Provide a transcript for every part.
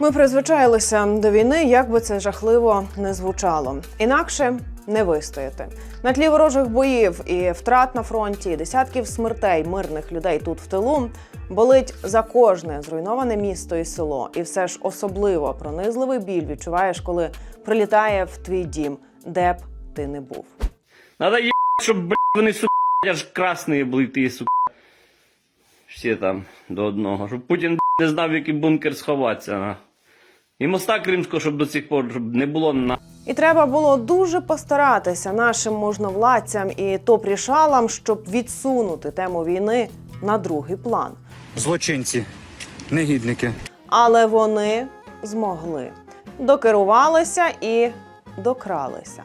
Ми призвичаїлися до війни, як би це жахливо не звучало. Інакше не вистояти. На тлі ворожих боїв і втрат на фронті, і десятків смертей мирних людей тут в тилу болить за кожне зруйноване місто і село. І все ж особливо пронизливий біль відчуваєш, коли прилітає в твій дім, де б ти не був. Надо є, щоб блядь, вони сука, аж красні були ті, сука. Всі там до одного. Щоб Путін не знав, в який бункер сховатися. На. І моста Кримського, щоб до цих пор щоб не було на. І треба було дуже постаратися нашим можновладцям і топ-рішалам, щоб відсунути тему війни на другий план. Злочинці, негідники. Але вони змогли. Докерувалися і докралися.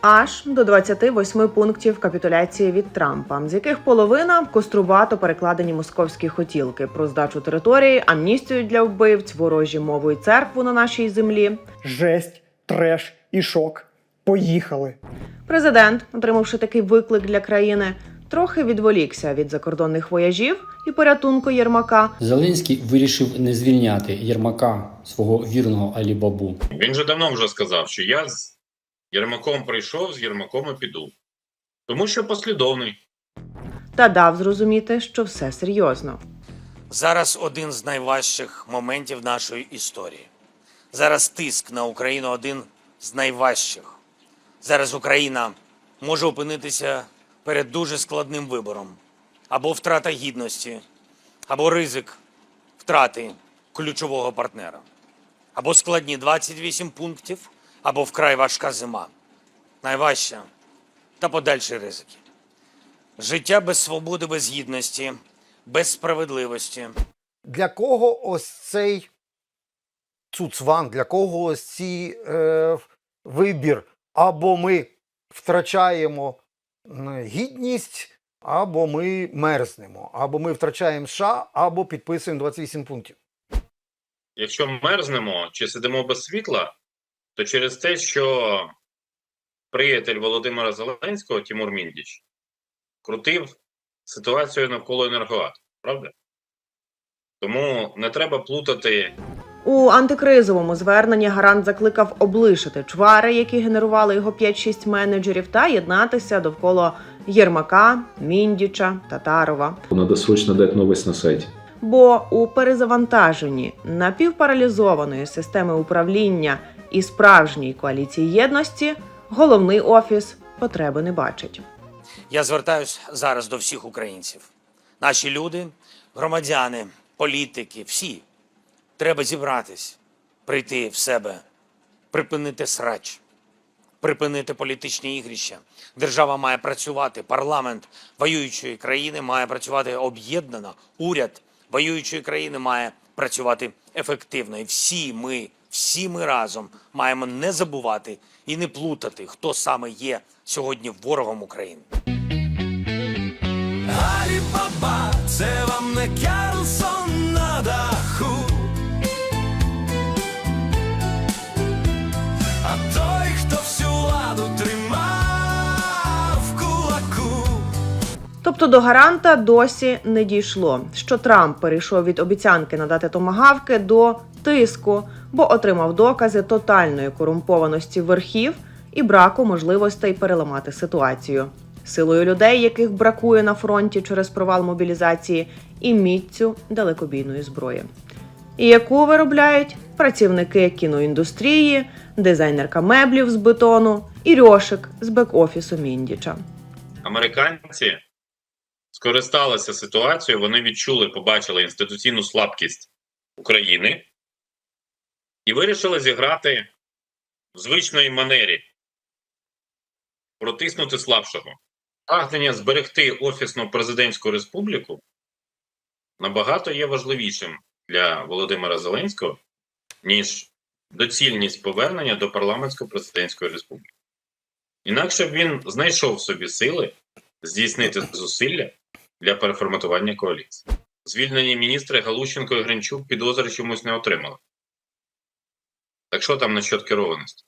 Аж до 28 пунктів капітуляції від Трампа, з яких половина кострубато перекладені московські хотілки про здачу території, амністію для вбивць, ворожі мову і церкву на нашій землі. жесть, треш і шок. Поїхали. Президент, отримавши такий виклик для країни, трохи відволікся від закордонних вояжів і порятунку Єрмака Зеленський вирішив не звільняти Єрмака, свого вірного Алібабу. Він же давно вже сказав, що я з Єрмаком прийшов, з Єрмаком і піду. Тому що послідовний. та дав зрозуміти, що все серйозно. Зараз один з найважчих моментів нашої історії. Зараз тиск на Україну один з найважчих. Зараз Україна може опинитися перед дуже складним вибором: або втрата гідності, або ризик втрати ключового партнера, або складні 28 пунктів, або вкрай важка зима. Найважча та подальші ризики. Життя без свободи, без гідності, без справедливості. для кого ось цей цуцван, для кого ось цей е, вибір? Або ми втрачаємо гідність, або ми мерзнемо, або ми втрачаємо США, або підписуємо 28 пунктів. Якщо мерзнемо чи сидимо без світла, то через те, що приятель Володимира Зеленського Тимур Міндіч крутив ситуацію навколо енергоатому, правда? Тому не треба плутати У антикризовому зверненні гарант закликав облишити чвари, які генерували його 5-6 менеджерів, та єднатися довкола Єрмака, Міндіча, Татарова. Надо срочно дать новость на сайте. Бо у перезавантаженні напівпаралізованої системи управління і справжньої коаліції єдності головний офіс потреби не бачить. Я звертаюсь зараз до всіх українців. Наші люди, громадяни, політики, всі. Треба зібратись, прийти в себе, припинити срач, припинити політичні ігрища. Держава має працювати, парламент воюючої країни має працювати об'єднано, уряд воюючої країни має працювати ефективно. І всі ми, всі ми разом маємо не забувати і не плутати, хто саме є сьогодні ворогом України. Алібаба, це вам не Карлсон на Тобто до гаранта досі не дійшло, що Трамп перейшов від обіцянки надати томагавки до тиску, бо отримав докази тотальної корумпованості верхів і браку можливостей переламати ситуацію. Силою людей, яких бракує на фронті через провал мобілізації, і міцю далекобійної зброї, і яку виробляють працівники кіноіндустрії, дизайнерка меблів з бетону і Рьошик з бек-офісу Міндіча. американці скористалися ситуацією, вони відчули, побачили інституційну слабкість України і вирішили зіграти в звичної манері, протиснути слабшого. Прагнення зберегти офісну президентську республіку набагато є важливішим для Володимира Зеленського, ніж доцільність повернення до парламентсько-президентської республіки. Інакше б він знайшов в собі сили здійснити зусилля для переформатування коаліції. Звільнені міністри Галущенко і Гринчук підозри чомусь не отримали. Так що там насчет керованості?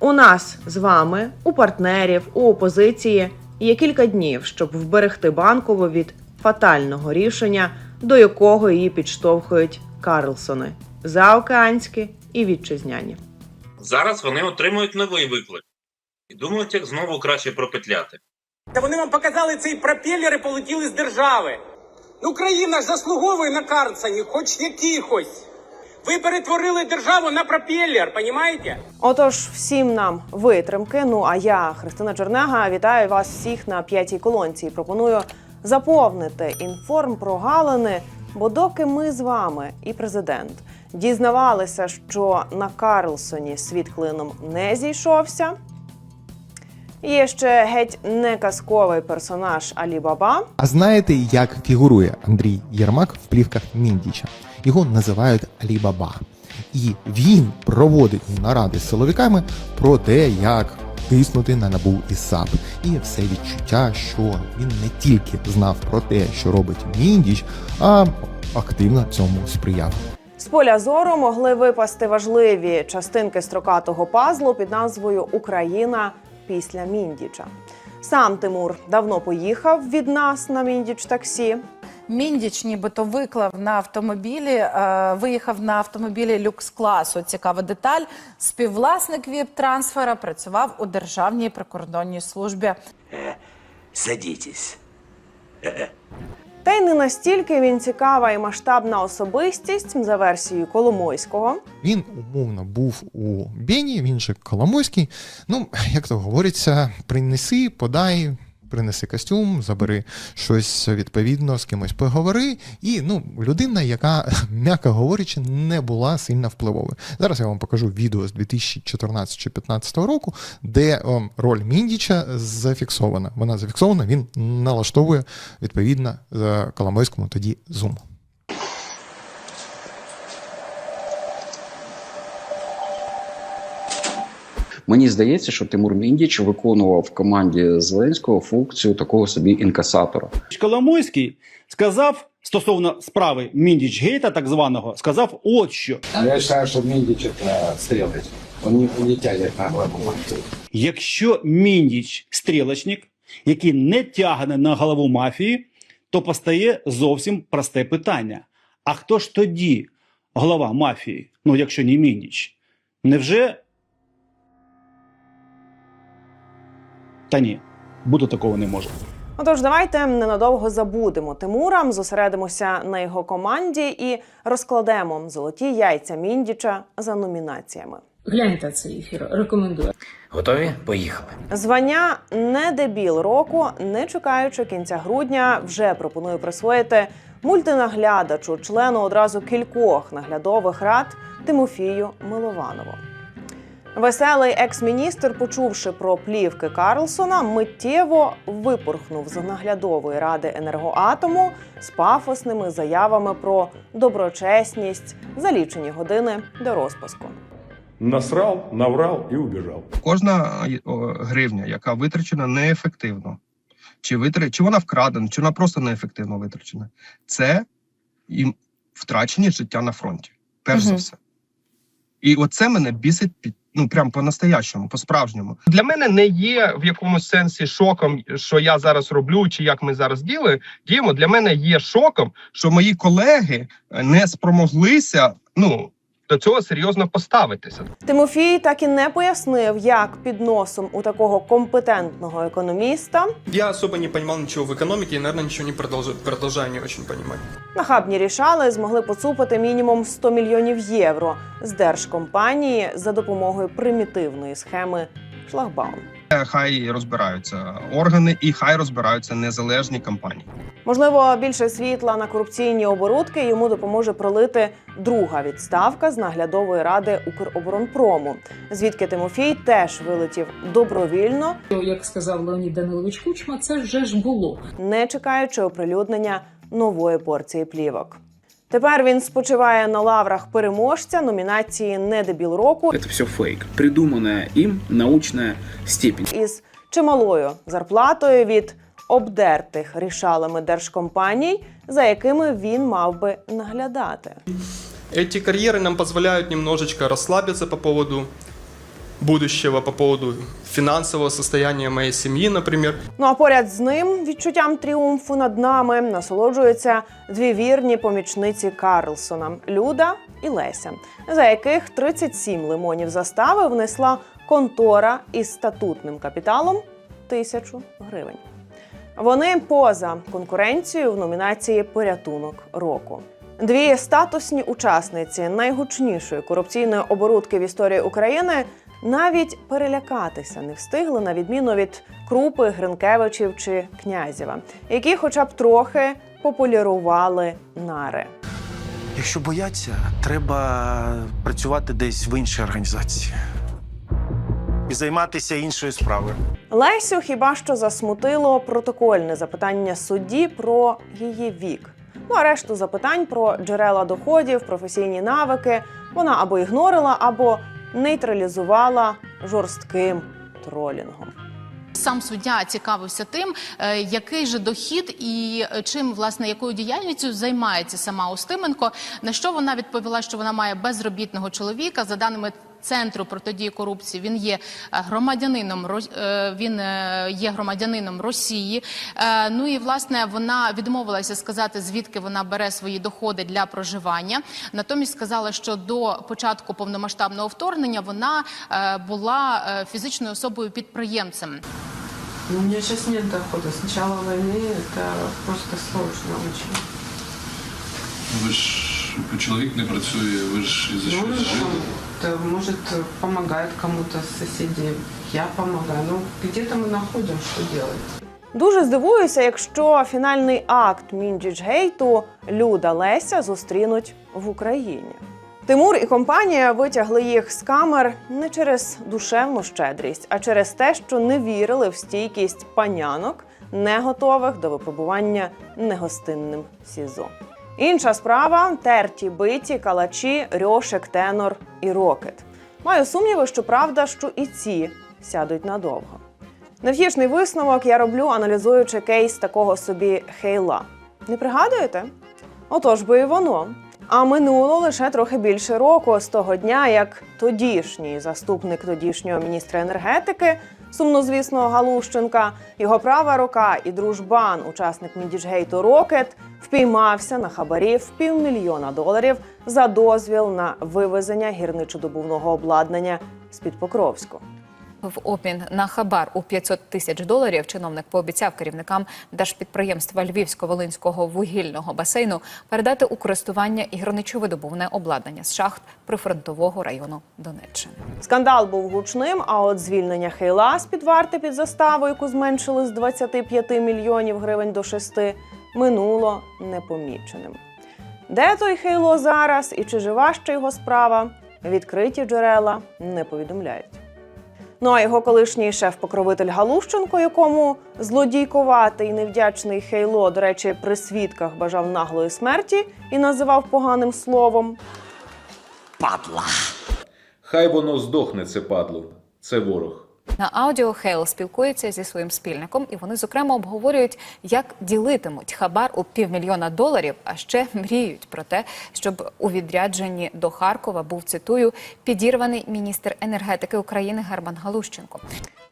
У нас з вами, у партнерів, у опозиції є кілька днів, щоб вберегти банкову від фатального рішення, до якого її підштовхують Карлсони заокеанські і вітчизняні. Зараз вони отримують новий виклик і думають, як знову краще пропетляти. Та вони вам показали цей пропелер і полетіли з держави. Ну, країна ж заслуговує на Карлсоні, хоч якихось. Ви перетворили державу на пропелер, понімаєте? Отож, всім нам витримки. Ну а я, Христина Чернега, вітаю вас всіх на п'ятій колонці і пропоную заповнити інформпрогалини, бо доки ми з вами і президент дізнавалися, що на Карлсоні світ клином не зійшовся. Є ще геть не казковий персонаж Алі Баба. А знаєте, як фігурує Андрій Єрмак в плівках Міндіча? Його називають Алібаба. І він проводить наради з силовиками про те, як тиснути на набу і САП. І все відчуття, що він не тільки знав про те, що робить Міндіч, а активно цьому сприяв. З поля зору могли випасти важливі частинки строкатого пазлу під назвою Україна після Міндіча. Сам Тимур давно поїхав від нас на Міндіч таксі. Міндіч нібито виклав на автомобілі, е, виїхав на автомобілі люкс-класу. Цікава деталь. Співвласник ВІП-трансфера працював у Державній прикордонній службі. Садитесь. Та й не настільки він цікава і масштабна особистість за версією Коломойського. Він умовно був у Бені, він же Коломойський. Ну, як то говориться, принеси, подай, принеси костюм, забери щось відповідно, з кимось поговори. І ну, людина, яка, м'яко говорячи, не була сильно впливовою. Зараз я вам покажу відео з 2014 чи 2015 року, де о, роль Міндіча зафіксована. Вона зафіксована, він налаштовує відповідно е, Коломойському тоді зум. Мені здається, що Тимур Міндіч виконував в команді Зеленського функцію такого собі інкасатора. Коломойський сказав стосовно справи Міндіч Гейта, так званого, сказав от що. Я вважаю, що Міндіч стрілець. Він не тягне на голову. Якщо Міндіч стрілочник, який не тягне на голову мафії, то постає зовсім просте питання: а хто ж тоді голова мафії? Ну, якщо не Міндіч? Невже? Та ні, бути такого не може. Отож, давайте ненадовго забудемо Тимура, зосередимося на його команді і розкладемо золоті яйця Міндіча за номінаціями. Гляньте цей ефір. Рекомендую. Готові? Поїхали. Звання не дебіл року, не чекаючи кінця грудня, вже пропоную присвоїти мультинаглядачу, члену одразу кількох наглядових рад Тимофію Милованову. Веселий екс-міністр, почувши про плівки Карлсона, миттєво випорхнув з наглядової ради енергоатому з пафосними заявами про доброчесність за лічені години до розпуску. Насрал, наврал і убіжав. Кожна гривня, яка витрачена неефективно, чи витр... чи вона вкрадена, чи вона просто неефективно витрачена, це і втрачені життя на фронті. Перш за все. І оце мене бісить під ну прям по-настоящому, по-справжньому. Для мене не є в якомусь сенсі шоком, що я зараз роблю, чи як ми зараз діли, діємо. Для мене є шоком, що мої колеги е, не спромоглися ну до цього серйозно поставитися. Тимофій так і не пояснив, як під носом у такого компетентного економіста Я особо не понимал ничего в экономике и, наверное, ничего не продолжаю, продолжаю не очень понимать. нахабні рішали змогли поцупити мінімум 100 мільйонів євро з держкомпанії за допомогою примітивної схеми шлагбаум. Хай розбираються органи і хай розбираються незалежні компанії. Можливо, більше світла на корупційні оборудки йому допоможе пролити друга відставка з наглядової ради Укроборонпрому, звідки Тимофій теж вилетів добровільно, Як сказав Леонід Данилович Кучма, це вже ж було. не чекаючи оприлюднення нової порції плівок. Тепер він спочиває на лаврах переможця номінації «Не дебіл року Це все фейк. придумана їм научна степень. із чималою зарплатою від обдертих рішалами держкомпаній, за якими він мав би наглядати. Эти карьеры нам позволяют немножечко расслабиться по поводу будущего, по поводу финансового состояния моей семьи, например. Ну а поряд з ним відчуттям тріумфу над нами насолоджуються дві вірні помічниці Карлсона Люда і Леся, за яких 37 лимонів застави внесла контора із статутним капіталом тисячу гривень. Вони поза конкуренцією в номінації Порятунок року. Дві статусні учасниці найгучнішої корупційної оборудки в історії України навіть перелякатися не встигли, на відміну від Крупи, Гринкевичів чи Князєва, які, хоча б трохи, популярували нари. Якщо бояться, треба працювати десь в іншій організації і займатися іншою справою. Лесю хіба що засмутило протокольне запитання судді про її вік. Ну а решту запитань про джерела доходів, професійні навики вона або ігнорила, або нейтралізувала жорстким тролінгом. Сам суддя цікавився тим, е, який же дохід і чим власне якою діяльністю займається сама Устименко. На що вона відповіла, що вона має безробітного чоловіка за даними. Центру протидії корупції він є е, громадянином Ро- е, він е, є громадянином Росії. Ну і власне вона відмовилася сказати, звідки вона бере свої доходи для проживання. Натомість сказала, що до початку повномасштабного вторгнення вона була фізичною особою підприємцем. Ну, у меня сейчас нет дохода. С начала войны это просто сложно очень. Ви ж чоловік не працює, ви ж і за Ну, щось жили. Это, может, помогает кому-то с соседей. Я помогаю. Ну, где-то мы находим, что делать. Дуже здивуюся, якщо фінальний акт Мінджіджгейту Люда Леся зустрінуть в Україні. Тимур і компанія витягли їх з камер не через душевну щедрість, а через те, що не вірили в стійкість панянок, не готових до випробування негостинним СІЗО. Інша справа терті, биті, калачі, рьошик, тенор і рокет. Маю сумніви, що правда, що і ці сядуть надовго. Невтішний висновок я роблю, аналізуючи кейс такого собі хейла. Не пригадуєте? Отож би і воно. А минуло лише трохи більше року з того дня, як тодішній заступник тодішнього міністра енергетики, сумнозвісного Галущенка, його права рука і дружбан, учасник Мідіджгейту Рокет, впіймався на хабарі в півмільйона доларів за дозвіл на вивезення гірничодобувного обладнання з-під Покровську. В обмін на хабар у 500 тисяч доларів чиновник пообіцяв керівникам держпідприємства Львівсько-Волинського вугільного басейну передати у користування гірничовидобувне обладнання з шахт прифронтового району Донеччини. Скандал був гучним, а от звільнення Хейла з під варти під заставу, яку зменшили з 25 мільйонів гривень до 6, минуло непоміченим. Де той Хейло зараз і чи жива ще його справа? Відкриті джерела не повідомляють. Ну а його колишній шеф-покровитель Галущенко, якому злодійкуватий невдячний Хейло, до речі, при свідках бажав наглої смерті і називав поганим словом. Падла. Хай воно здохне, це падло. Це ворог. На аудіо Хейл спілкується зі своїм спільником, і вони зокрема обговорюють, як ділитимуть хабар у півмільйона доларів. А ще мріють про те, щоб у відрядженні до Харкова був цитую підірваний міністр енергетики України Герман Галущенко.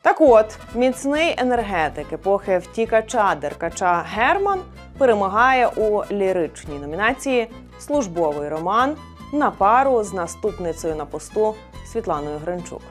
Так от, міцний енергетик епохи втікача деркача Герман перемагає у ліричній номінації Службовий роман на пару з наступницею на посту Світланою Гринчук.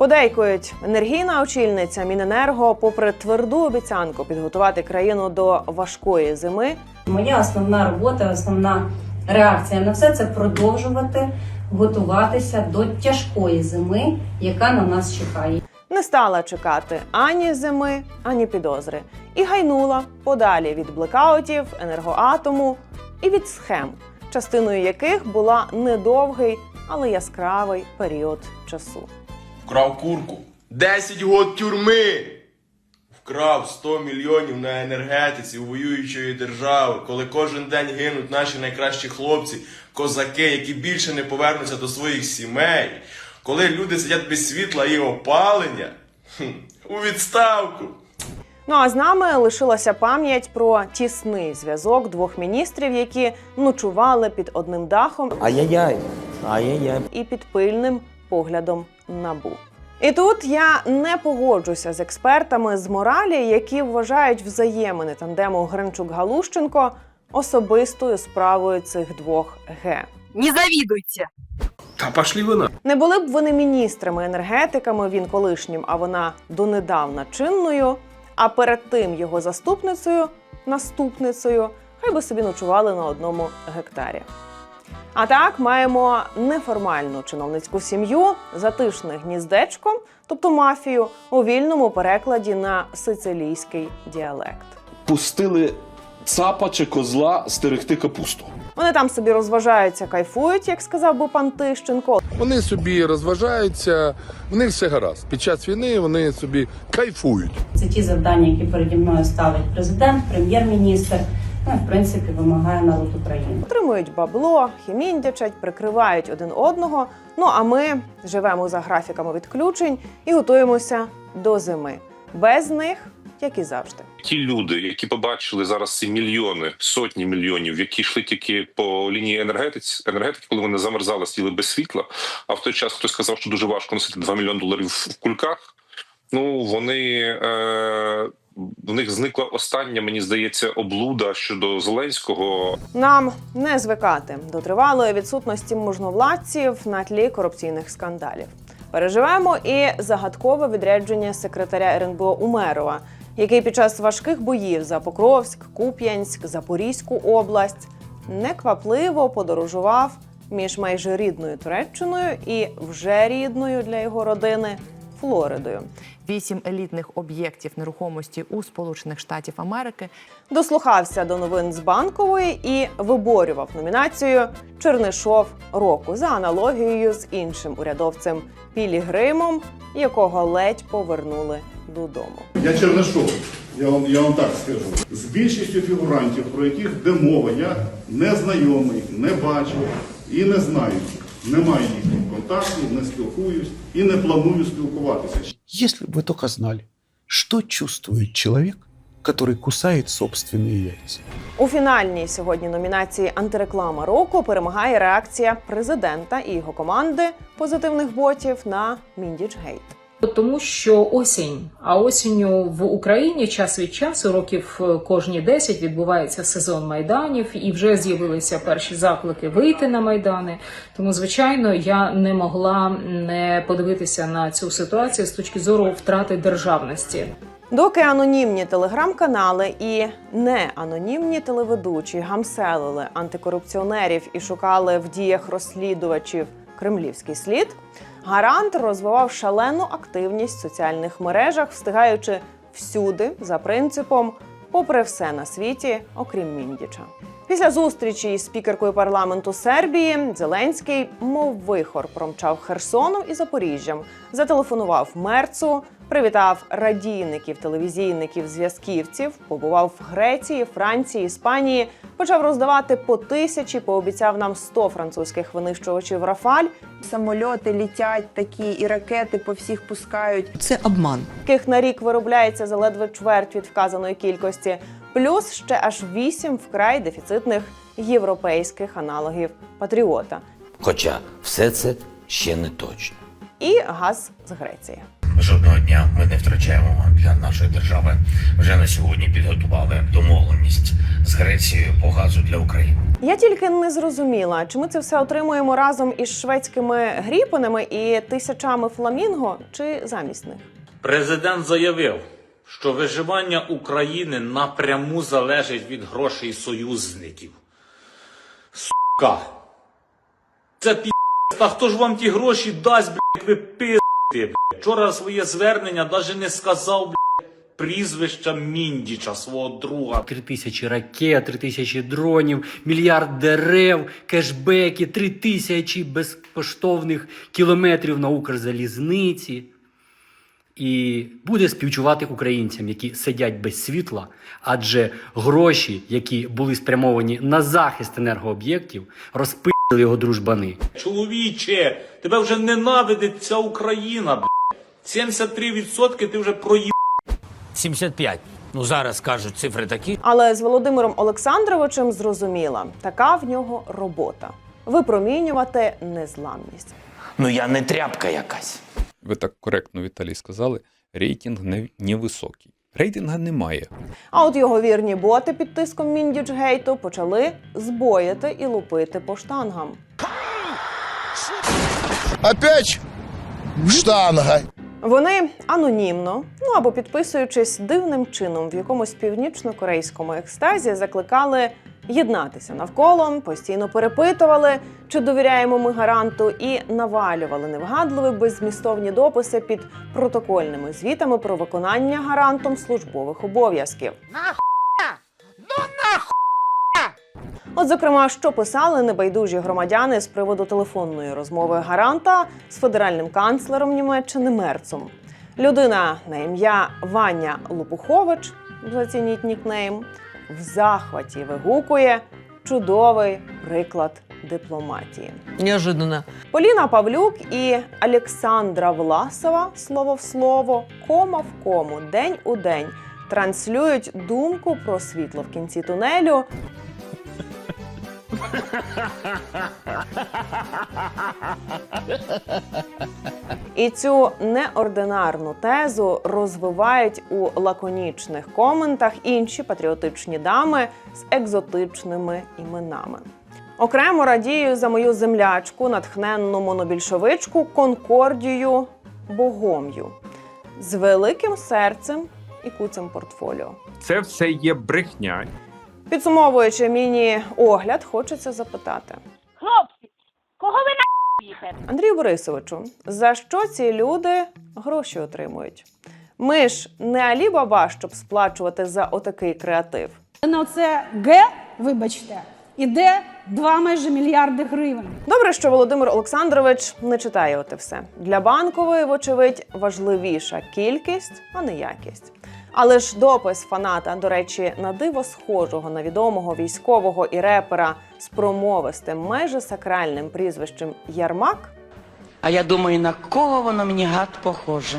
Подейкують, енергійна очільниця Міненерго, попри тверду обіцянку підготувати країну до важкої зими, Моя основна робота, основна реакція на все це продовжувати готуватися до тяжкої зими, яка на нас чекає. не стала чекати ані зими, ані підозри, і гайнула подалі від блекаутів, енергоатому і від схем, частиною яких була недовгий, але яскравий період часу. Вкрав курку. 10 год тюрми. Вкрав 100 мільйонів на енергетиці у воюючої держави, коли кожен день гинуть наші найкращі хлопці, козаки, які більше не повернуться до своїх сімей, коли люди сидять без світла і опалення. Хм, у відставку. Ну а з нами лишилася пам'ять про тісний зв'язок двох міністрів, які ночували під одним дахом Ай-яй-яй. Ай-яй-яй. і під пильним поглядом набу. І тут я не погоджуся з експертами з моралі, які вважають взаємини тандему Гринчук-Галущенко особистою справою цих двох Г. Не завидуйте. Та пошли ви на. Не були б вони міністрами енергетиками, він колишнім, а вона донедавна чинною. А перед тим його заступницею, наступницею, хай би собі ночували на одному гектарі. А так маємо неформальну чиновницьку сім'ю, затишне гніздечко, тобто мафію, у вільному перекладі на сицилійський діалект. Пустили цапа чи козла стерегти капусту. Вони там собі розважаються, кайфують, як сказав би пан Тищенко. Вони собі розважаються, в них все гаразд. Під час війни вони собі кайфують. Це ті завдання, які переді мною ставить президент, прем'єр-міністр. Ну, і, в принципі, вимагає народ України. Отримують бабло, хіміндячать, прикривають один одного. Ну а ми живемо за графіками відключень і готуємося до зими. Без них, як і завжди. Ті люди, які побачили зараз ці мільйони, сотні мільйонів, які йшли тільки по лінії енергетиці, енергетики, коли вони замерзали, стіли без світла. А в той час хтось сказав, що дуже важко носити 2 мільйони доларів в кульках. Ну вони е, в них зникла остання, мені здається, облуда щодо Зеленського. Нам не звикати до тривалої відсутності можновладців на тлі корупційних скандалів. Переживемо і загадкове відрядження секретаря РНБО Умерова, який під час важких боїв за Покровськ, Куп'янськ, Запорізьку область неквапливо подорожував між майже рідною Туреччиною і вже рідною для його родини Флоридою. Вісім елітних об'єктів нерухомості у Сполучених Штатів Америки. Дослухався до новин з банкової і виборював номінацію Чернишов року за аналогією з іншим урядовцем Пілігримом, якого ледь повернули додому. Я Чернишов, я вам, я вам так скажу. З більшістю фігурантів, про яких де мова, я не знайомий, не бачив і не знаю. їх. Немає їхніх контактів, не спілкуюсь і не планую спілкуватися. Если бы вы только знали, что чувствует человек, который кусает собственные яйца. У фінальній сьогодні номінації Антиреклама року перемагає реакція президента і його команди позитивних ботів на Міндіч Гейт. Тому що осінь, а осінню в Україні час від часу, років е, кожні 10, відбувається сезон майданів, і вже з'явилися перші заклики вийти на майдани. Тому, звичайно, я не могла не подивитися на цю ситуацію з точки зору втрати державності. Доки анонімні телеграм-канали і не анонімні телеведучі гамселили антикорупціонерів і шукали в діях розслідувачів кремлівський слід, гарант розвивав шалену активність в соціальних мережах, встигаючи всюди за принципом попри все на світі, окрім Міндіча. Після зустрічі із спікеркою парламенту Сербії Зеленський, мов вихор, промчав Херсоном і Запоріжжям, зателефонував мерцу, привітав радійників, телевізійників, зв'язківців, побував в Греції, Франції, Іспанії, почав роздавати по тисячі, пообіцяв нам 100 французьких винищувачів Рафаль. Самольоти літять такі, і ракети по всіх пускають. Це обман. Яких на рік виробляється за ледве чверть від вказаної кількості, плюс ще аж вісім вкрай дефіцитних європейських аналогів патріота Хоча все це ще не точно. і газ з Греції. Жодного дня ми не втрачаємо для нашої держави. Вже на сьогодні підготували домовленість з Грецією по газу для України. Я тільки не зрозуміла, чи ми це все отримуємо разом із шведськими гріпанами і тисячами фламінго, чи замість них. Президент заявив, що виживання України напряму залежить від грошей союзників. Сука. Це пі. Хто ж вам ті гроші дасть, блядь, ви пи***те, блядь. Вчора своє звернення навіть не сказав, блядь, прізвища Міндіча, свого друга. Три тисячі ракет, три тисячі дронів, мільярд дерев, кешбеки, три тисячі безкоштовних кілометрів на Укрзалізниці. І буде співчувати українцям, які сидять без світла, адже гроші, які були спрямовані на захист енергооб'єктів, розпили його дружбани. Чоловіче, тебе вже ненавидить ця Україна, блядь. 73% ти вже проїб. 75. Ну зараз кажуть цифри такі. Але з Володимиром Олександровичем зрозуміла, така в нього робота випромінювати незламність. Ну я не тряпка якась. Ви так коректно, Віталій, сказали, рейтинг не, невисокий. Рейтинга немає. А от його вірні боти під тиском Міндіджгейту почали збоїти і лупити по штангам. Опять штанга. Вони анонімно, ну або підписуючись дивним чином в якомусь північно-корейському екстазі, закликали єднатися навколо, постійно перепитували, чи довіряємо ми гаранту, і навалювали невгадливі беззмістовні дописи під протокольними звітами про виконання гарантом службових обов'язків. От, зокрема, що писали небайдужі громадяни з приводу телефонної розмови гаранта з федеральним канцлером Німеччини Мерцом. Людина на ім'я Ваня Лопухович, зацініть нікнейм, в захваті вигукує чудовий приклад дипломатії. Неожиданно. Поліна Павлюк і Олександра Власова слово в слово, кома в кому, день у день транслюють думку про світло в кінці тунелю. І цю неординарну тезу розвивають у лаконічних коментах інші патріотичні дами з екзотичними іменами. Окремо радію за мою землячку, натхненну монобільшовичку Конкордію Богом'ю з великим серцем і куцем портфоліо. Це все є брехня. Підсумовуючи міні-огляд, хочеться запитати. Хлопці, кого ви наїте? Андрію Борисовичу, за що ці люди гроші отримують? Ми ж не Алі Баба, щоб сплачувати за отакий креатив. На це Г, вибачте, іде 2 майже мільярди гривень. Добре, що Володимир Олександрович не читає оте все. Для банкової, вочевидь, важливіша кількість, а не якість. Але ж допис фаната, до речі, на диво схожого на відомого військового і репера з промовистим, майже сакральним прізвищем Ярмак. А я думаю, на кого воно мені гад похоже?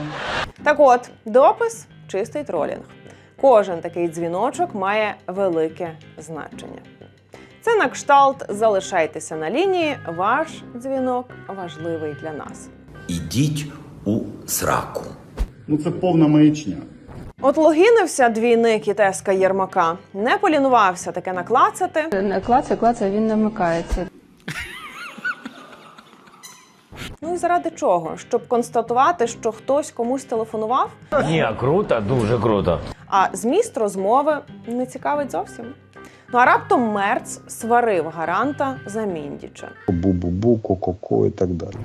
Так от, допис чистий тролінг. Кожен такий дзвіночок має велике значення. Це на кшталт залишайтеся на лінії. Ваш дзвінок важливий для нас. Ідіть у сраку. Ну це повна маячня. От логінився двійник і теска Єрмака, не полінувався таке наклацати. Клацає, клацає, він не вмикається. Ну і заради чого? Щоб констатувати, що хтось комусь телефонував, Ні, круто, дуже круто. а зміст розмови не цікавить зовсім. Ну а раптом Мерц сварив гаранта за Міндіча. Бу-бу-бу, ко-ко-ко і так далі.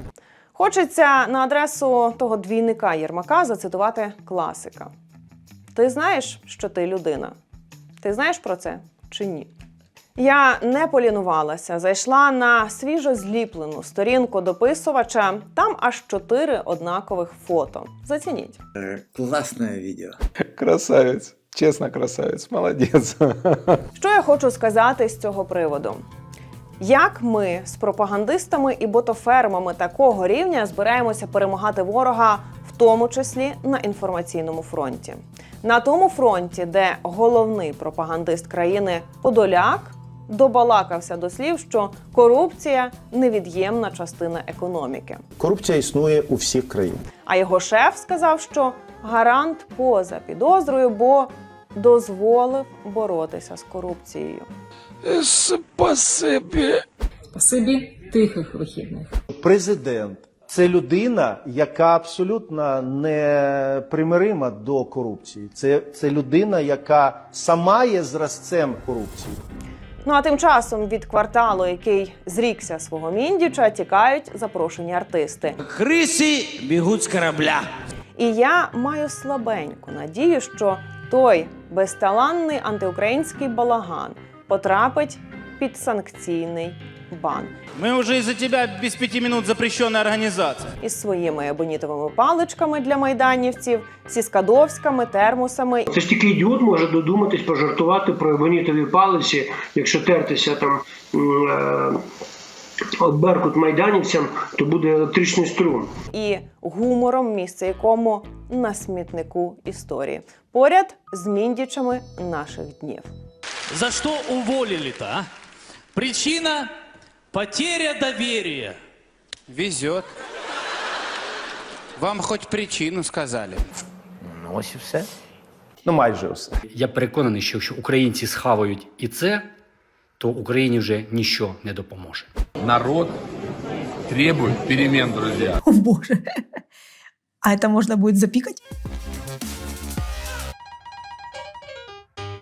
Хочеться на адресу того двійника Єрмака зацитувати класика. Ти знаєш, що ти людина? Ти знаєш про це чи ні? Я не полінувалася, зайшла на свіжо зліплену сторінку дописувача. Там аж чотири однакових фото. Зацініть. Класне відео. Красавець. Чесно, красавець, молодець. Що я хочу сказати з цього приводу? Як ми з пропагандистами і ботофермами такого рівня збираємося перемагати ворога, в тому числі на інформаційному фронті? На тому фронті, де головний пропагандист країни Подоляк добалакався до слів, що корупція невід'ємна частина економіки. Корупція існує у всіх країнах. А його шеф сказав, що гарант поза підозрою, бо дозволив боротися з корупцією. Спасибі. Спасибі тихих вихідних. Президент це людина, яка абсолютно не примирима до корупції. Це, це людина, яка сама є зразцем корупції. Ну а тим часом від кварталу, який зрікся свого міндіча, тікають запрошені артисти. Криси бігуть з корабля. І я маю слабеньку надію, що той безталанний антиукраїнський балаган потрапить під санкційний бан Мы уже из-за тебя без пяти минут запрещенная организация. із своїми ебонітовими паличками для майданівців, сіскадовськими, термосами Це ж тільки ідіот може додуматись пожартувати про ебонітові палиці, якщо тертися там е, от Беркут майданівцям, то буде електричний струм. І гумором місце якому на смітнику історії. Поряд з міндічами наших днів. За що уволили-то. Причина потеря довір'я. Везет. Вам хоч причину сказали. Ну, ось і все. Ну, майже все. Я переконаний, що якщо українці схавають і це, то Україні вже нічого не допоможе народ требует перемен, друзья. О боже, а это можно будет запикать?